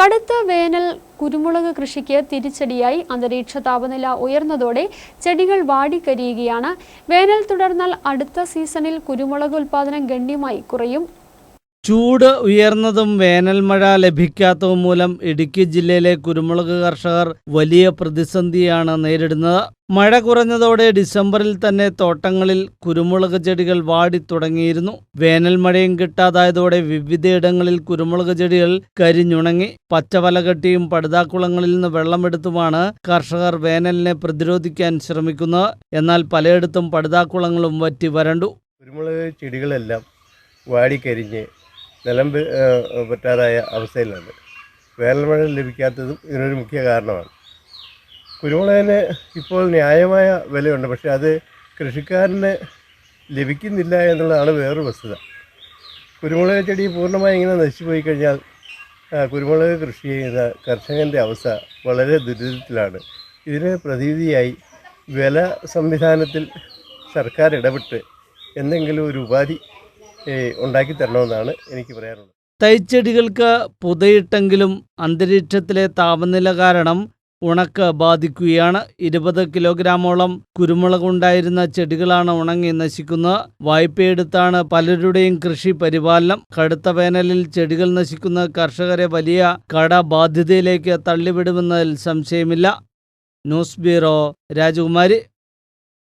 കടുത്ത വേനൽ കുരുമുളക് കൃഷിക്ക് തിരിച്ചടിയായി അന്തരീക്ഷ താപനില ഉയർന്നതോടെ ചെടികൾ വാടിക്കരിയുകയാണ്. വേനൽ തുടർന്നാൽ അടുത്ത സീസണിൽ കുരുമുളക് ഉൽപ്പാദനം ഗണ്യമായി കുറയും. ചൂട് ഉയർന്നതും വേനൽമഴ ലഭിക്കാത്തതും മൂലം ഇടുക്കി ജില്ലയിലെ കുരുമുളക് കർഷകർ വലിയ പ്രതിസന്ധിയാണ് നേരിടുന്നത്. മഴ കുറഞ്ഞതോടെ ഡിസംബറിൽ തന്നെ തോട്ടങ്ങളിൽ കുരുമുളക് ചെടികൾ വാടിത്തുടങ്ങിയിരുന്നു വേനൽ മഴയും കിട്ടാതായതോടെ വിവിധയിടങ്ങളിൽ കുരുമുളക് ചെടികൾ കരിഞ്ഞുണങ്ങി. പച്ചവല കെട്ടിയും പടുതാക്കുളങ്ങളിൽ നിന്ന് വെള്ളമെടുത്തുമാണ് കർഷകർ വേനലിനെ പ്രതിരോധിക്കാൻ ശ്രമിക്കുന്നത്. എന്നാൽ പലയിടത്തും പടുതാക്കുളങ്ങളും വറ്റി വരണ്ടു. കുരുമുളക് ചെടികളെല്ലാം വാടിക്കരിഞ്ഞ് നിലം പറ്റാറായ അവസ്ഥയിലാണ് വേനൽമഴ ലഭിക്കാത്തതും ഇതിനൊരു മുഖ്യ കാരണമാണ്. കുരുമുളകിന് ഇപ്പോൾ ന്യായമായ വിലയുണ്ട്. പക്ഷേ അത് കൃഷിക്കാരന് ലഭിക്കുന്നില്ല എന്നുള്ളതാണ് വേറൊരു വസ്തുത. കുരുമുളക് ചെടി പൂർണമായി ഇങ്ങനെ നശിച്ചു പോയി കഴിഞ്ഞാൽ കുരുമുളക് കൃഷി ചെയ്യുന്ന കർഷകന്റെ അവസ്ഥ വളരെ ദുരിതത്തിലാണ്. ഇതിന് പ്രതീതിയായി വില സംവിധാനത്തിൽ സർക്കാർ ഇടപെട്ട് എന്തെങ്കിലും ഒരു ഉപാധി ഉണ്ടാക്കി തരണമെന്നാണ് എനിക്ക് പറയാനുള്ളത്. തൈച്ചെടികൾക്ക് പുതയിട്ടെങ്കിലും അന്തരീക്ഷത്തിലെ താപനില കാരണം ഉണക്ക് ബാധിക്കുകയാണ്. ഇരുപത് കിലോഗ്രാമോളം കുരുമുളക് ഉണ്ടായിരുന്ന ചെടികളാണ് ഉണങ്ങി നശിക്കുന്നത്. വായ്പയെടുത്താണ് പലരുടെയും കൃഷി പരിപാലനം. കടുത്ത വേനലിൽ ചെടികൾ നശിക്കുന്ന കർഷകരെ വലിയ കടബാധ്യതയിലേക്ക് തള്ളിവിടുമെന്നതിൽ സംശയമില്ല. ന്യൂസ് ബ്യൂറോ രാജകുമാരി.